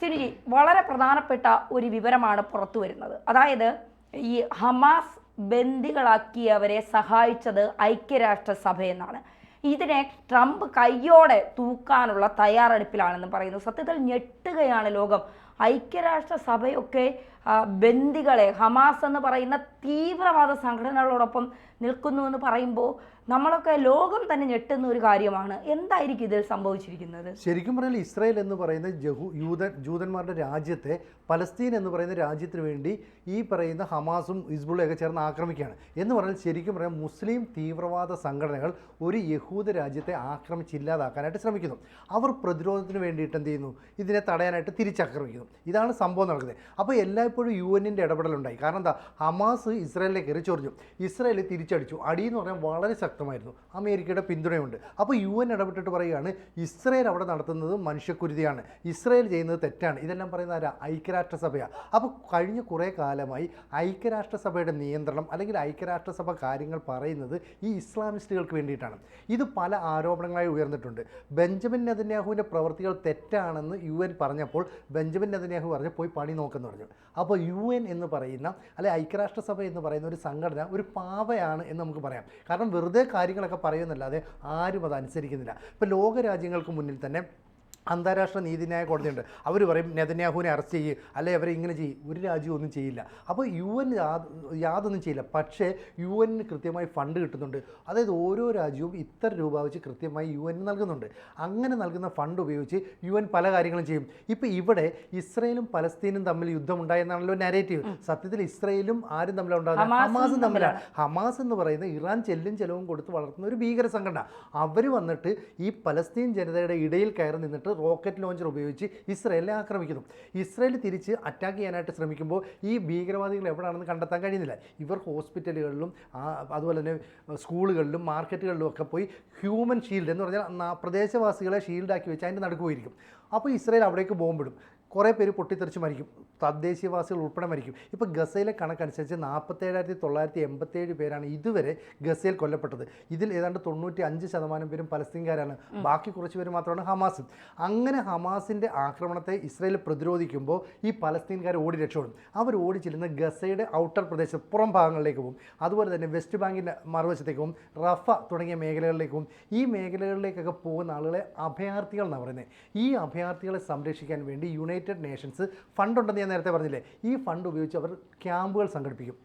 സിനിജി വളരെ പ്രധാനപ്പെട്ട ഒരു വിവരമാണ് പുറത്തു വരുന്നത്. അതായത് ഈ ഹമാസ് ബന്ദികളാക്കിയവരെ സഹായിച്ചത് ഐക്യരാഷ്ട്രസഭ എന്നാണ് ഇതിനെ ട്രംപ് കയ്യോടെ തൂക്കാനുള്ള തയ്യാറെടുപ്പിലാണെന്ന് പറയുന്നു. സത്യത്തിൽ ഞെട്ടുകയാണ് ലോകം. ഐക്യരാഷ്ട്രസഭയൊക്കെ ബന്ദികളെ ഹമാസ് എന്ന് പറയുന്ന തീവ്രവാദ സംഘടനകളോടൊപ്പം നിൽക്കുന്നു എന്ന് പറയുമ്പോൾ നമ്മളൊക്കെ ലോകം തന്നെ ഞെട്ടുന്ന ഒരു കാര്യമാണ്. എന്തായിരിക്കും ഇതിൽ സംഭവിച്ചിരിക്കുന്നത്? ശരിക്കും പറഞ്ഞാൽ ഇസ്രായേൽ എന്ന് പറയുന്ന ജഹു യൂതൻ ജൂതന്മാരുടെ രാജ്യത്തെ പലസ്തീൻ എന്ന് പറയുന്ന രാജ്യത്തിന് വേണ്ടി ഈ പറയുന്ന ഹമാസും ഹിസ്ബുള്ളയൊക്കെ ചേർന്ന് ആക്രമിക്കുകയാണ്. എന്ന് പറഞ്ഞാൽ ശരിക്കും പറയാം മുസ്ലിം തീവ്രവാദ സംഘടനകൾ ഒരു യഹൂദ രാജ്യത്തെ ആക്രമിച്ചില്ലാതാക്കാനായിട്ട് ശ്രമിക്കുന്നു. അവർ പ്രതിരോധത്തിന് വേണ്ടിയിട്ട് എന്ത് ചെയ്യുന്നു? ഇതിനെ തടയാനായിട്ട് തിരിച്ചാക്രമിക്കുന്നു. ഇതാണ് സംഭവം നടക്കുന്നത്. അപ്പോൾ എല്ലായ്പ്പോഴും യു എന്നിന്റെ ഇടപെടലുണ്ടായി. കാരണം എന്താ? ഹമാസ് ഇസ്രായേലിനെ കയറി ഇസ്രായേൽ തിരിച്ചടിച്ചു. എന്ന് പറഞ്ഞാൽ വളരെ ശക്തമായിരുന്നു. അമേരിക്കയുടെ പിന്തുണയുണ്ട്. അപ്പോൾ യു എൻ ഇടപെട്ടിട്ട് പറയുകയാണ് ഇസ്രായേൽ അവിടെ നടത്തുന്നത് മനുഷ്യക്കുരുതിയാണ്. ഇസ്രായേൽ ചെയ്യുന്നത് തെറ്റാണ്. ഇതെല്ലാം പറയുന്ന ആരാ? ഐക്യരാഷ്ട്രസഭയാണ് അപ്പോൾ കഴിഞ്ഞ കുറേ കാലമായി ഐക്യരാഷ്ട്രസഭയുടെ നിയന്ത്രണം അല്ലെങ്കിൽ ഐക്യരാഷ്ട്രസഭ കാര്യങ്ങൾ പറയുന്നത് ഈ ഇസ്ലാമിസ്റ്റുകൾക്ക് വേണ്ടിയിട്ടാണ്. ഇത് പല ആരോപണങ്ങളായി ഉയർന്നിട്ടുണ്ട്. ബെഞ്ചമിൻ നെതന്യാഹുവിന്റെ പ്രവൃത്തികൾ തെറ്റാണെന്ന് യു എൻ പറഞ്ഞപ്പോൾ ബെഞ്ചമിൻ നെതന്യാഹു പറഞ്ഞ് പോയി പണി നോക്കെന്ന് പറഞ്ഞു. അപ്പോൾ യു എൻ എന്ന് പറയുന്ന അല്ലെ ഐക്യരാഷ്ട്രസഭ എന്ന് പറയുന്ന ഒരു സംഘടന ഒരു പാവയാണ് എന്ന് നമുക്ക് പറയാം. കാരണം വെറുതെ കാര്യങ്ങളൊക്കെ പറയുന്നല്ലാതെ ആരും അത് അനുസരിക്കുന്നില്ല. ഇപ്പോൾ ലോകരാജ്യങ്ങൾക്ക് മുന്നിൽ തന്നെ അന്താരാഷ്ട്ര നീതിന്യായ കോടതിയുണ്ട്. അവർ പറയും നെതന്യാഹുവിനെ അറസ്റ്റ് ചെയ്യും അല്ലെ അവരെ ഇങ്ങനെ ചെയ്യും. ഒരു രാജ്യവും ഒന്നും ചെയ്യില്ല. അപ്പോൾ യു എൻ യാതൊന്നും ചെയ്യില്ല. പക്ഷേ യു എന്നിന് കൃത്യമായി ഫണ്ട് കിട്ടുന്നുണ്ട്. അതായത് ഓരോ രാജ്യവും ഇത്ര രൂപ വെച്ച് കൃത്യമായി യു എൻ നൽകുന്നുണ്ട്. അങ്ങനെ നൽകുന്ന ഫണ്ട് ഉപയോഗിച്ച് യു എൻ പല കാര്യങ്ങളും ചെയ്യും. ഇപ്പോൾ ഇവിടെ ഇസ്രയേലും പലസ്തീനും തമ്മിൽ യുദ്ധമുണ്ടായെന്നാണല്ലോ നാരേറ്റീവ് സത്യത്തിൽ ഇസ്രയേലും ആരും തമ്മിലാണ് ഉണ്ടാകുന്നത് ഹമാസും ഹമാസും തമ്മിലാണ്. ഹമാസ് എന്ന് പറയുന്ന ഇറാൻ ചെല്ലും ചെലവും കൊടുത്ത് വളർത്തുന്ന ഒരു ഭീകര സംഘടന. അവർ വന്നിട്ട് ഈ പലസ്തീൻ ജനതയുടെ ഇടയിൽ കയറി നിന്നിട്ട് റോക്കറ്റ് ലോഞ്ചർ ഉപയോഗിച്ച് ഇസ്രയേലിനെ ആക്രമിക്കുന്നു. ഇസ്രയേൽ തിരിച്ച് അറ്റാക്ക് ചെയ്യാനായിട്ട് ശ്രമിക്കുമ്പോൾ ഈ ഭീകരവാദികൾ എവിടെയാണെന്ന് കണ്ടെത്താൻ കഴിയുന്നില്ല. ഇവർ ഹോസ്പിറ്റലുകളിലും അതുപോലെ തന്നെ സ്കൂളുകളിലും മാർക്കറ്റുകളിലും ഒക്കെ പോയി ഹ്യൂമൻ ഷീൽഡ് എന്ന് പറഞ്ഞാൽ പ്രദേശവാസികളെ ഷീൽഡാക്കി വെച്ച് അതിന്റെ നടുക്ക് പോയിരിക്കും. അപ്പോൾ ഇസ്രയേൽ അവിടേക്ക് ബോംബിടും. കുറേ പേര് പൊട്ടിത്തെറിച്ച് മരിക്കും. തദ്ദേശീയവാസികൾ ഉൾപ്പെടെ മരിക്കും. ഇപ്പോൾ ഗസയിലെ കണക്കനുസരിച്ച് നാൽപ്പത്തേഴായിരത്തി തൊള്ളായിരത്തി എൺപത്തേഴ് പേരാണ് ഇതുവരെ ഗസയിൽ കൊല്ലപ്പെട്ടത്. ഇതിൽ ഏതാണ്ട് തൊണ്ണൂറ്റി അഞ്ച് ശതമാനം പേരും പലസ്തീൻകാരാണ്. ബാക്കി കുറച്ച് പേര് മാത്രമാണ് ഹമാസ്. അങ്ങനെ ഹമാസിന്റെ ആക്രമണത്തെ ഇസ്രയേൽ പ്രതിരോധിക്കുമ്പോൾ ഈ പലസ്തീൻകാർ ഓടി രക്ഷപ്പെടും. അവർ ഓടി ചെല്ലുന്ന ഗസയുടെ ഔട്ടർ പ്രദേശം പുറം ഭാഗങ്ങളിലേക്ക് പോകും. അതുപോലെ തന്നെ വെസ്റ്റ് ബാങ്കിന്റെ മറുവശത്തേക്ക് പോകും. റഫ തുടങ്ങിയ മേഖലകളിലേക്ക് പോകും. ഈ മേഖലകളിലേക്കൊക്കെ പോകുന്ന ആളുകളെ അഭയാർത്ഥികൾ എന്നാണ് പറയുന്നത് ഈ അഭയാർത്ഥികളെ സംരക്ഷിക്കാൻ വേണ്ടി യുണൈറ്റഡ് നേഷൻസ് ഫണ്ടുണ്ടെന്ന് ഞാൻ നേരത്തെ പറഞ്ഞില്ലേ? ഈ ഫണ്ട് ഉപയോഗിച്ച് അവർ ക്യാമ്പുകൾ സംഘടിപ്പിക്കും.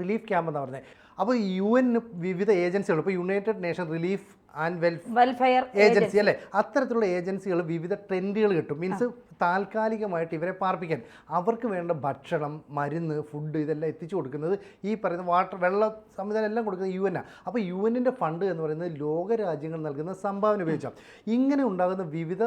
റിലീഫ് ക്യാമ്പ് എന്നാണ് പറഞ്ഞത് അപ്പോൾ യു എൻ വിവിധ ഏജൻസികൾ ഇപ്പോൾ United Nation relief and welfare welfare agency അല്ലേ? അത്തരത്തിലുള്ള ഏജൻസികൾ വിവിധ ട്രെൻഡുകൾ കിട്ടും. മീൻസ് താൽക്കാലികമായിട്ട് ഇവരെ പാർപ്പിക്കാൻ. അവർക്ക് വേണ്ട ഭക്ഷണം മരുന്ന് ഫുഡ് ഇതെല്ലാം എത്തിച്ചു കൊടുക്കുന്നത് ഈ പറയുന്ന വാട്ടർ വെള്ള സംവിധാനം എല്ലാം കൊടുക്കുന്നത് യു എൻ അപ്പോൾ യു എന്നിന്റെ ഫണ്ട് എന്ന് പറയുന്നത് ലോക രാജ്യങ്ങൾ നൽകുന്ന സംഭാവന ഉപയോഗിച്ചാണ്. ഇങ്ങനെ ഉണ്ടാകുന്ന വിവിധ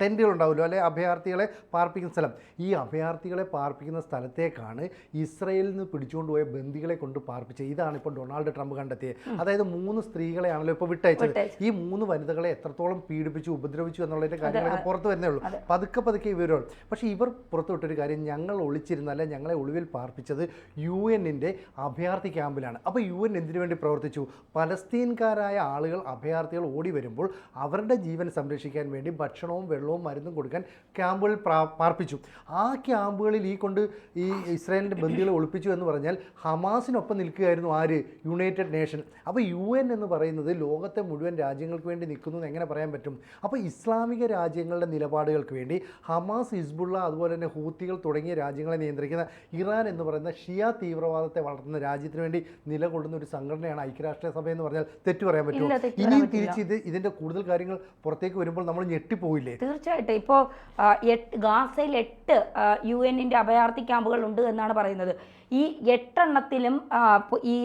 ടെന്റുകൾ ഉണ്ടാവുമല്ലോ അല്ലെ? അഭയാർത്ഥികളെ പാർപ്പിക്കുന്ന സ്ഥലം. ഈ അഭയാർത്ഥികളെ പാർപ്പിക്കുന്ന സ്ഥലത്തേക്കാണ് ഇസ്രയേലിൽ നിന്ന് പിടിച്ചുകൊണ്ടുപോയ ബന്ദികളെ കൊണ്ട് പാർപ്പിച്ചത്. ഇതാണ് ഇപ്പോൾ ഡൊണാൾഡ് ട്രംപ് കണ്ടെത്തിയത്. അതായത് മൂന്ന് സ്ത്രീകളെയാണല്ലോ ഇപ്പോൾ വിട്ടയച്ചത്. ഈ മൂന്ന് വനിതകളെ എത്രത്തോളം പീഡിപ്പിച്ചു ഉപദ്രവിച്ചു എന്നുള്ളതിന്റെ കാര്യങ്ങളൊക്കെ പുറത്തു വരുന്നേ ഉള്ളൂ. പതുക്കെ പതുക്കെ ഇവരുള്ളൂ പക്ഷെ ഇവർ പുറത്തുവിട്ടൊരു കാര്യം ഞങ്ങൾ ഒളിച്ചിരുന്നല്ല ഞങ്ങളെ ഒളിവിൽ പാർപ്പിച്ചത് യു എന്നിന്റെ അഭയാർത്ഥി ക്യാമ്പിലാണ്. അപ്പോൾ യു എൻ എന്തിനു വേണ്ടി പ്രവർത്തിച്ചു? പലസ്തീൻകാരായ ആളുകൾ അഭയാർത്ഥികൾ ഓടി വരുമ്പോൾ അവരുടെ ജീവൻ സംരക്ഷിക്കാൻ വേണ്ടി ഭക്ഷണവും വെള്ളവും മരുന്നും കൊടുക്കാൻ ക്യാമ്പുകളിൽ പാർപ്പിച്ചു. ആ ക്യാമ്പുകളിൽ ഈ കൊണ്ട് ഈ ഇസ്രായേലിന്റെ ബന്ദികളെ ഒളിപ്പിച്ചു എന്ന് പറഞ്ഞാൽ ഹമാസിനൊപ്പം നിൽക്കുകയായിരുന്നു ആര്? United Nation. അപ്പോൾ യു എൻ എന്ന് പറയുന്നത് ലോകത്തെ മുഴുവൻ രാജ്യങ്ങൾക്ക് വേണ്ടി നിൽക്കുന്നു എന്ന് എങ്ങനെ പറയാൻ പറ്റും? അപ്പോൾ ഇസ്ലാമിക രാജ്യങ്ങളുടെ നിലപാടുകൾക്ക് വേണ്ടി ഹമാസ് ഹിസ്ബുള്ള അതുപോലെ തന്നെ ഹൂത്തികൾ തുടങ്ങിയ രാജ്യങ്ങളെ നിയന്ത്രിക്കുന്ന ഇറാൻ എന്ന് പറയുന്ന ഷിയ തീവ്രവാദത്തെ വളർത്തുന്ന രാജ്യത്തിന് വേണ്ടി നിലകൊള്ളുന്ന ഒരു സംഘടനയാണ് ഐക്യരാഷ്ട്രസഭ എന്ന് പറഞ്ഞാൽ തെറ്റു പറയാൻ പറ്റുമോ? പറയാൻ ഇനിയും. തിരിച്ച് ഇത് ഇതിന്റെ കൂടുതൽ കാര്യങ്ങൾ പുറത്തേക്ക് വരുമ്പോൾ നമ്മൾ ഞെട്ടിപ്പോയില്ലേ തീർച്ചയായിട്ടും. ഇപ്പോൾ എട്ട് ഗാസയിൽ എട്ട് യു എന്നിന്റെ അഭയാർത്ഥി ക്യാമ്പുകൾ ഉണ്ട് എന്നാണ് പറയുന്നത്. ഈ എട്ടെണ്ണത്തിലും ഈ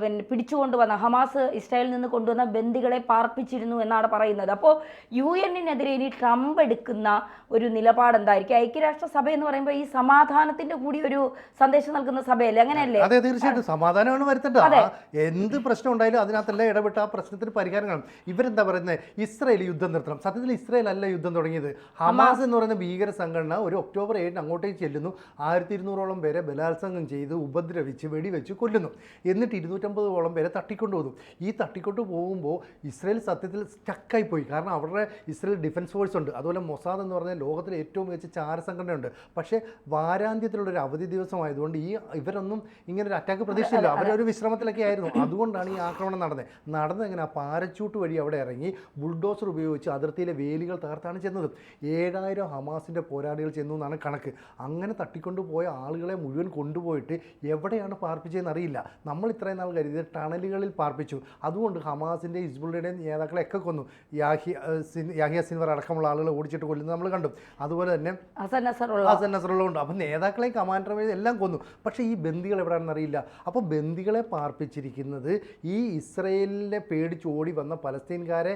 പിന്നെ പിടിച്ചുകൊണ്ടുവന്ന ഹമാസ് ഇസ്രായേലിൽ നിന്ന് കൊണ്ടുവന്ന ബന്ദികളെ പാർപ്പിച്ചിരുന്നു എന്നാണ് പറയുന്നത്. അപ്പോൾ യു എന്നിനെതിരെ ഇനി ട്രംപ് എടുക്കുന്ന ഒരു നിലപാട് എന്തായിരിക്കും? ഐക്യരാഷ്ട്ര സഭ എന്ന് പറയുമ്പോൾ ഈ സമാധാനത്തിന്റെ കൂടി ഒരു സന്ദേശം നൽകുന്ന സഭയല്ലേ? അങ്ങനെയല്ലേ? അതെ തീർച്ചയായിട്ടും. സമാധാനമാണ് വരുത്തേണ്ടത്. എന്ത് പ്രശ്നം ഉണ്ടായാലും അതിനകത്തെല്ലാം ഇടപെട്ട് ആ പ്രശ്നത്തിന് പരിഹാരം കാണും. ഇവരെന്താ പറയുന്നത് ഇസ്രായേൽ യുദ്ധം നിർത്തണം. സത്യത്തിൽ ഇസ്രായേൽ അല്ല യുദ്ധം തുടങ്ങിയത്. ഹമാസ് എന്ന് പറയുന്ന ഭീകര സംഘടന ഒരു ഒക്ടോബർ ഏഴിന് അങ്ങോട്ടേക്ക് ചെല്ലുന്നു. ആയിരത്തി ഇരുന്നൂറോളം പേരെ ബലാത്സംഗം ചെയ്ത് ഉപദ്രവിച്ച് വെടിവെച്ച് കൊല്ലുന്നു. എന്നിട്ട് ഇരുന്നൂറ്റമ്പതോളം പേരെ പോകും ഈ തട്ടിക്കൊണ്ട് പോകുമ്പോൾ ഇസ്രയേൽ സത്യത്തിൽ സ്റ്റക്കായി പോയി കാരണം അവരുടെ ഇസ്രയേൽ ഡിഫൻസ് ഫോഴ്സ് ഉണ്ട്. അതുപോലെ മൊസാദ് എന്ന് പറഞ്ഞാൽ ലോകത്തിലെ ഏറ്റവും മികച്ച ചാര സംഘടനയുണ്ട്. പക്ഷേ വാരാന്ത്യത്തിലുള്ളൊരു അവധി ദിവസമായതുകൊണ്ട് ഈ ഇവരൊന്നും ഇങ്ങനെ ഒരു അറ്റാക്ക് പ്രതീക്ഷയില്ല അവരൊരു വിശ്രമത്തിലൊക്കെ ആയിരുന്നു. അതുകൊണ്ടാണ് ഈ ആക്രമണം നടന്നത്. നടന്നത് എങ്ങനെ പാരച്ചൂട്ട് വഴി അവിടെ ഇറങ്ങി ബുൾഡോസർ ഉപയോഗിച്ച് അതിർത്തിയിലെ വേലികൾ തകർത്താണ് ചെന്നത്. ഏഴായിരം ഹമാസിന്റെ പോരാളികൾ ചെന്നു എന്നാണ് കണക്ക്. അങ്ങനെ തട്ടിക്കൊണ്ടുപോയ ആളുകളെ മുഴുവൻ കൊണ്ടുപോയിട്ട് എവിടെയാണ് പാർപ്പിച്ചതെന്ന് അറിയില്ല. നമ്മൾ ഇത്രയും നാൾ കരുതി ടണലുകളിൽ പാർപ്പിച്ചു. അതുകൊണ്ട് ഹമാസിന്റെ ഹിസ്ബുള്ളയുടെയും നേതാക്കളെയൊക്കെ കൊന്നു. യാഹി സിൻ യാഹിയ സിൻവർ അടക്കമുള്ള ആളുകൾ ഓടിച്ചിട്ട് കൊല്ലുന്നത് നമ്മൾ കണ്ടു. അതുപോലെ തന്നെ ഹസൻ നസറുള്ള ഉണ്ട് അപ്പം നേതാക്കളെയും കമാൻഡർമാരെയും എല്ലാം കൊന്നു. പക്ഷേ ഈ ബന്ദികൾ എവിടെയാണെന്ന് അറിയില്ല. അപ്പോൾ ബന്ദികളെ പാർപ്പിച്ചിരിക്കുന്നത് ഈ ഇസ്രയേലിനെ പേടിച്ച് ഓടി വന്ന പലസ്തീൻകാരെ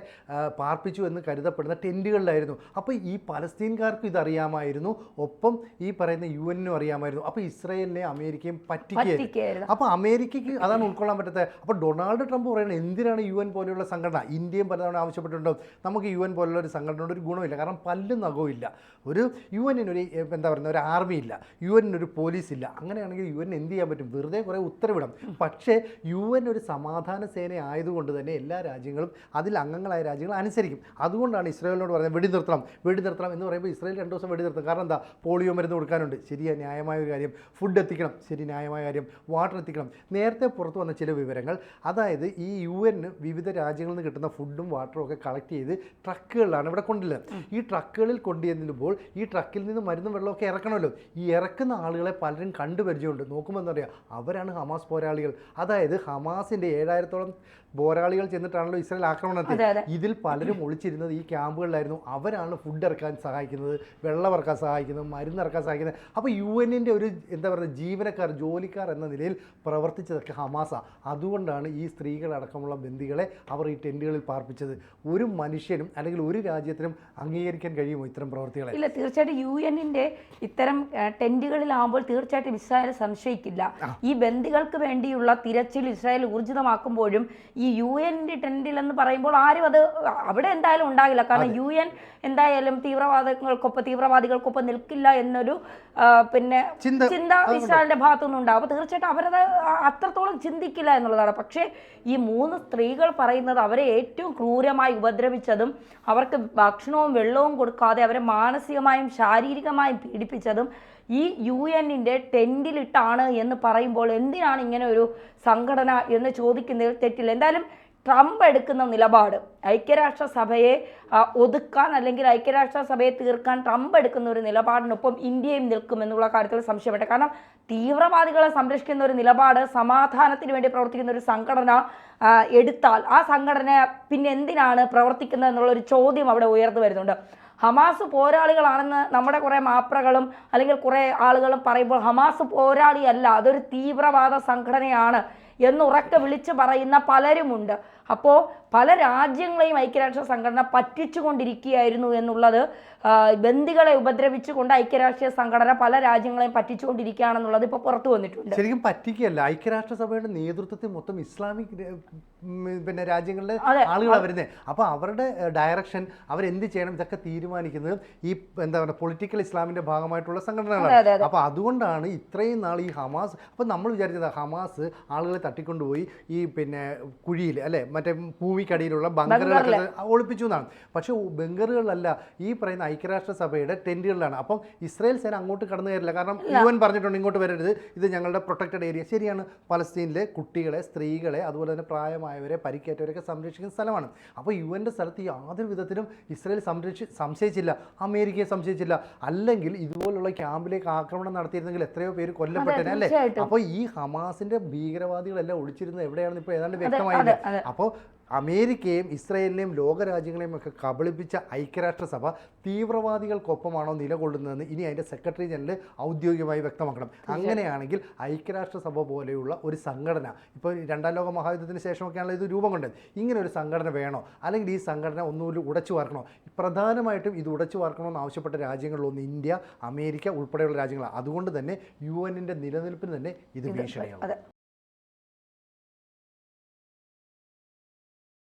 പാർപ്പിച്ചു എന്ന് കരുതപ്പെടുന്ന ടെന്റുകളിലായിരുന്നു അപ്പോൾ ഈ പലസ്തീൻകാർക്കും ഇതറിയാമായിരുന്നു. ഒപ്പം ഈ പറയുന്ന യു എനും അറിയാമായിരുന്നു. അപ്പോൾ ഇസ്രയേലിനെ അമേരിക്കയും പറ്റിക്കുകയായിരുന്നു. അപ്പോൾ അമേരിക്കയ്ക്ക് അതാണ് ഉൾക്കൊള്ളാൻ പറ്റത്തെ. അപ്പോൾ ഡൊണാൾഡ് ട്രംപ് പറയുന്നത് എന്തിനാണ് യു എൻ പോലെയുള്ള സംഘടന? ഇന്ത്യയും പലതവണ ആവശ്യപ്പെട്ടിട്ടുണ്ടോ. നമുക്ക് യു എൻ പോലുള്ള ഒരു സംഘടനയുടെ ഒരു ഗുണമില്ല. കാരണം പല്ലും നഖവും ഒരു യു എന്നിനൊരു എന്താ പറയുക ഒരു ആർമി ഇല്ല. യു എന്നിനൊരു പോലീസ് ഇല്ല. അങ്ങനെയാണെങ്കിൽ യു എൻ എന്ത് ചെയ്യാൻ പറ്റും? വെറുതെ കുറേ ഉത്തരവിടാം. പക്ഷേ യു എൻ ഒരു സമാധാന സേന ആയതുകൊണ്ട് തന്നെ എല്ലാ രാജ്യങ്ങളും അതിൽ അംഗങ്ങളായ രാജ്യങ്ങൾ അനുസരിക്കും. അതുകൊണ്ടാണ് ഇസ്രായേലിനോട് പറയുന്നത് വെടി നിർത്തണം വെടി നിർത്തണം എന്ന് പറയുമ്പോൾ ഇസ്രായേൽ രണ്ട് ദിവസം വെടി നിർത്തണം കാരണം എന്താ? പോളിയോ മരുന്ന് കൊടുക്കാനുണ്ട്. ശരിയാ ന്യായമായ ഒരു കാര്യം. ഫുഡ് എത്തിക്കണം. ശരി ന്യായമായ കാര്യം. വാട്ടർ എത്തിക്കണം. നേരത്തെ പുറത്തു വന്ന ചില വിവരങ്ങൾ. അതായത് ഈ യു എൻ വിവിധ രാജ്യങ്ങളിൽ നിന്ന് കിട്ടുന്ന ഫുഡും വാട്ടറും ഒക്കെ കളക്ട് ചെയ്ത് ട്രക്കുകളിലാണ് ഇവിടെ കൊണ്ടുള്ളത് ഈ ട്രക്കുകളിൽ കൊണ്ടുചെല്ലുമ്പോൾ ഈ ട്രക്കിൽ നിന്ന് മരുന്നും വെള്ളമൊക്കെ ഇറക്കണമല്ലോ. ഈ ഇറക്കുന്ന ആളുകളെ പലരും കണ്ടു പരിചയമുണ്ട് നോക്കുമ്പോൾ എന്താ പറയുക അവരാണ് ഹമാസ് പോരാളികൾ. അതായത് ഹമാസിന്റെ ഏഴായിരത്തോളം പോരാളികൾ ചെന്നിട്ടാണല്ലോ ഇസ്രായേൽ ആക്രമണം ഇതിൽ പലരും ഒളിച്ചിരുന്നത് ഈ ക്യാമ്പുകളിലായിരുന്നു. അവരാണ് ഫുഡ് ഇറക്കാൻ സഹായിക്കുന്നത് വെള്ളം ഇറക്കാൻ സഹായിക്കുന്നത് മരുന്ന് ഇറക്കാൻ സഹായിക്കുന്നത്. അപ്പോൾ യു എന്നിന്റെ ഒരു എന്താ പറയുക ജീവനക്കാർ ജോലിക്കാർ എന്ന നിലയിൽ പ്രവർത്തിച്ചതൊക്കെ ഹമാസ അതുകൊണ്ടാണ് ഈ സ്ത്രീകളടക്കമുള്ള ബന്ദികളെ അവർ ഈ ടെന്റുകളിൽ പാർപ്പിച്ചത്. ഒരു മനുഷ്യനും അല്ലെങ്കിൽ ഒരു രാജ്യത്തിനും അംഗീകരിക്കാൻ കഴിയുമോ ഇത്തരം പ്രവർത്തികളെ? ഇല്ല തീർച്ചയായിട്ടും യു എന്നിന്റെ ഇത്തരം ടെന്റുകളിലാകുമ്പോൾ തീർച്ചയായിട്ടും ഇസ്രായേൽ സംശയിക്കില്ല. ഈ ബന്ദികൾക്ക് വേണ്ടിയുള്ള തിരച്ചിൽ ഇസ്രായേൽ ഊർജിതമാക്കുമ്പോഴും ഈ യു എന്റെ ടെന്റിൽ എന്ന് പറയുമ്പോൾ ആരും അത് അവിടെ എന്തായാലും ഉണ്ടാകില്ല. കാരണം യു എൻ എന്തായാലും തീവ്രവാദങ്ങൾക്കൊപ്പം തീവ്രവാദികൾക്കൊപ്പം നിൽക്കില്ല എന്നൊരു പിന്നെ ചിന്ത ഇസ്രായേലിന്റെ ഭാഗത്തുനിന്നുണ്ടാകും അപ്പൊ അപ്പോൾ തീർച്ചയായിട്ടും അവരത് അത്രത്തോളം ചിന്തിക്കില്ല എന്നുള്ളതാണ്. പക്ഷേ ഈ മൂന്ന് സ്ത്രീകൾ പറയുന്നത് അവരെ ഏറ്റവും ക്രൂരമായി ഉപദ്രവിച്ചതും അവർക്ക് ഭക്ഷണവും വെള്ളവും കൊടുക്കാതെ അവരെ മാനസികമായും ശാരീരികമായും പീഡിപ്പിച്ചതും ഈ യു എന്നിന്റെ ടെന്റിലിട്ടാണ് എന്ന് പറയുമ്പോൾ എന്തിനാണ് ഇങ്ങനെ ഒരു സംഘടന എന്ന് ചോദിക്കുന്നതിൽ തെറ്റില്ല. എന്തായാലും ട്രംപ് എടുക്കുന്ന നിലപാട് ഐക്യരാഷ്ട്രസഭയെ സഭയെ ഒതുക്കാൻ അല്ലെങ്കിൽ ഐക്യരാഷ്ട്രസഭയെ തീർക്കാൻ ട്രംപ് എടുക്കുന്ന ഒരു നിലപാടിനൊപ്പം ഇന്ത്യയും നിൽക്കും എന്നുള്ള കാര്യത്തിൽ സംശയപ്പെട്ട. കാരണം തീവ്രവാദികളെ സംരക്ഷിക്കുന്ന ഒരു നിലപാട് സമാധാനത്തിന് വേണ്ടി പ്രവർത്തിക്കുന്ന ഒരു സംഘടന എടുത്താൽ ആ സംഘടന പിന്നെ എന്തിനാണ് പ്രവർത്തിക്കുന്നത് എന്നുള്ള ഒരു ചോദ്യം അവിടെ ഉയർന്നു വരുന്നുണ്ട്. ഹമാസ് പോരാളികളാണെന്ന് നമ്മുടെ കുറേ മാപ്രകളും അല്ലെങ്കിൽ കുറേ ആളുകളും പറയുമ്പോൾ ഹമാസ് പോരാളിയല്ല അതൊരു തീവ്രവാദ സംഘടനയാണ്. എന്നുറക്കെ വിളിച്ചു പറയുന്ന പലരുമുണ്ട്. അപ്പോൾ പല രാജ്യങ്ങളെയും ഐക്യരാഷ്ട്ര സംഘടന പറ്റിച്ചുകൊണ്ടിരിക്കുകയായിരുന്നു എന്നുള്ളത് ബന്ധികളെ ബന്ദികളെ ഉപദ്രവിച്ചുകൊണ്ട് ഐക്യരാഷ്ട്ര സംഘടന പല രാജ്യങ്ങളെയും പറ്റിച്ചുകൊണ്ടിരിക്കുകയാണെന്നുള്ളത് ഇപ്പോൾ പുറത്തു വന്നിട്ടുണ്ട്. ശരിക്കും പറ്റിക്കല്ല ഐക്യരാഷ്ട്ര സഭയുടെ നേതൃത്വത്തിൽ മൊത്തം ഇസ്ലാമിക് പിന്നെ രാജ്യങ്ങളിലെ. ആളുകളാണ് വരുന്നത് അപ്പോൾ അവരുടെ ഡയറക്ഷൻ അവരെന്ത് ചെയ്യണം ഇതൊക്കെ തീരുമാനിക്കുന്നത് ഈ എന്താ പറയുക പൊളിറ്റിക്കൽ ഇസ്ലാമിന്റെ ഭാഗമായിട്ടുള്ള സംഘടനകളാണ്. അപ്പോൾ അതുകൊണ്ടാണ് ഇത്രയും നാൾ ഈ ഹമാസ് അപ്പോൾ നമ്മൾ വിചാരിച്ചത് ഹമാസ് ആളുകളെ തട്ടിക്കൊണ്ടുപോയി ഈ പിന്നെ കുഴിയിൽ അല്ലെ? മറ്റേ ഭൂമിക്കടിയിലുള്ള ബങ്കറുകളൊക്കെ ഒളിപ്പിച്ചു എന്നാണ്. പക്ഷേ ബങ്കറുകളിലല്ല ഈ പറയുന്ന ഐക്യരാഷ്ട്ര സഭയുടെ ടെന്റുകളിലാണ് അപ്പം ഇസ്രായേൽ സേന അങ്ങോട്ട് കടന്നു കയറില്ല. കാരണം യു എൻ പറഞ്ഞിട്ടുണ്ട് ഇങ്ങോട്ട് വരരുത്. ഇത് ഞങ്ങളുടെ പ്രൊട്ടക്റ്റഡ് ഏരിയ. ശരിയാണ് പലസ്തീനിലെ കുട്ടികളെ സ്ത്രീകളെ അതുപോലെ തന്നെ പ്രായമായവരെ പരിക്കേറ്റവരൊക്കെ സംരക്ഷിക്കുന്ന സ്ഥലമാണ്. അപ്പോൾ യു എന്റെ സ്ഥലത്ത് യാതൊരു വിധത്തിലും ഇസ്രായേൽ സംരക്ഷി സംശയിച്ചില്ല. അമേരിക്കയെ സംശയിച്ചില്ല. അല്ലെങ്കിൽ ഇതുപോലുള്ള ക്യാമ്പിലേക്ക് ആക്രമണം നടത്തിയിരുന്നെങ്കിൽ എത്രയോ പേര് കൊല്ലപ്പെട്ടേനെ അല്ലേ? അപ്പോൾ ഈ ഹമാസിന്റെ ഭീകരവാദികളെല്ലാം ഒളിച്ചിരുന്നത് എവിടെയാണെന്ന് ഇപ്പോൾ ഏതാണ്ട് വ്യക്തമായില്ല? അപ്പോൾ അമേരിക്കയും ഇസ്രയേലിനെയും ലോകരാജ്യങ്ങളെയും ഒക്കെ കബളിപ്പിച്ച ഐക്യരാഷ്ട്രസഭ തീവ്രവാദികൾക്കൊപ്പമാണോ നിലകൊള്ളുന്നതെന്ന് ഇനി അതിന്റെ സെക്രട്ടറി ജനറൽ ഔദ്യോഗികമായി വ്യക്തമാക്കണം. അങ്ങനെയാണെങ്കിൽ ഐക്യരാഷ്ട്രസഭ പോലെയുള്ള ഒരു സംഘടന ഇപ്പോൾ രണ്ടാം ലോക മഹായുദ്ധത്തിന് ശേഷമൊക്കെയാണല്ലോ ഇത് രൂപം കൊണ്ടത്. ഇങ്ങനെ ഒരു സംഘടന വേണോ? അല്ലെങ്കിൽ ഈ സംഘടന ഒന്നുകൂടി ഉടച്ചു വാർക്കണോ? പ്രധാനമായിട്ടും ഇത് ഉടച്ചു വാർക്കണമെന്ന് ആവശ്യപ്പെട്ട രാജ്യങ്ങളിലൊന്ന് ഇന്ത്യ അമേരിക്ക ഉൾപ്പെടെയുള്ള രാജ്യങ്ങളാണ്. അതുകൊണ്ട് തന്നെ യു എന്നിന്റെ നിലനിൽപ്പിന് തന്നെ ഇത് ഭീഷണിയാവും. അതെ.